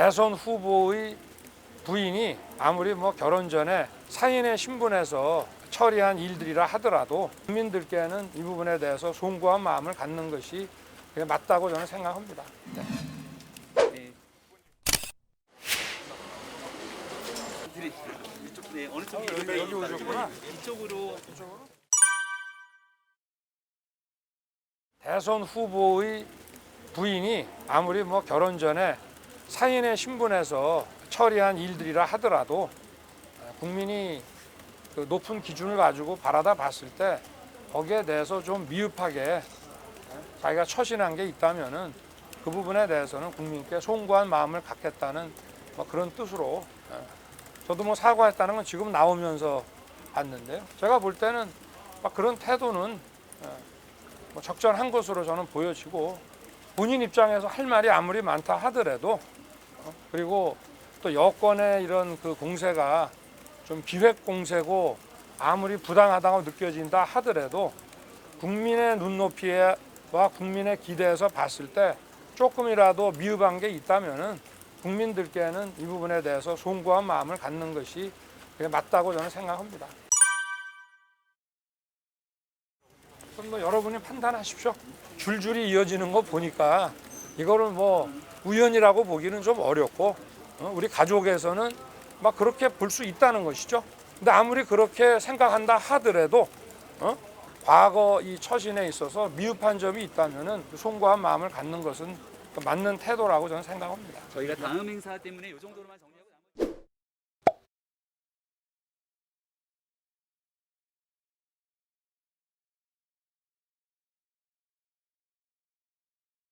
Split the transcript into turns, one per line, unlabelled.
대선 후보의 부인이 아무리 뭐 결혼 전에 사인의 신분에서 처리한 일들이라 하더라도 국민들께는 이 부분에 대해서 송구한 마음을 갖는 것이 맞다고 저는 생각합니다.
네. 이쪽 네 어느 쪽이
여기, 여기 오셨구나.
이쪽으로
대선 후보의 부인이 아무리 뭐 결혼 전에 사인의 신분에서 처리한 일들이라 하더라도 국민이 그 높은 기준을 가지고 바라다 봤을 때 거기에 대해서 좀 미흡하게 자기가 처신한 게 있다면은 그 부분에 대해서는 국민께 송구한 마음을 갖겠다는 뭐 그런 뜻으로 예. 저도 뭐 사과했다는 건 지금 나오면서 봤는데요. 제가 볼 때는 막 그런 태도는 예, 뭐 적절한 것으로 저는 보여지고 본인 입장에서 할 말이 아무리 많다 하더라도 어, 그리고 또 여권의 이런 그 공세가 좀 기획 공세고 아무리 부당하다고 느껴진다 하더라도 국민의 눈높이와 국민의 기대에서 봤을 때 조금이라도 미흡한 게 있다면은 국민들께는 이 부분에 대해서 송구한 마음을 갖는 것이 맞다고 저는 생각합니다. 그럼 뭐 여러분이 판단하십시오. 줄줄이 이어지는 거 보니까 이거를 뭐 우연이라고 보기는 좀 어렵고 어, 우리 가족에서는 막 그렇게 볼 수 있다는 것이죠. 근데 아무리 그렇게 생각한다 하더라도 어? 과거 이 처신에 있어서 미흡한 점이 있다면은 송구한 마음을 갖는 것은 그 맞는 태도라고 저는 생각합니다.
저희가 다음 행사 때문에 이 정도로만 정리.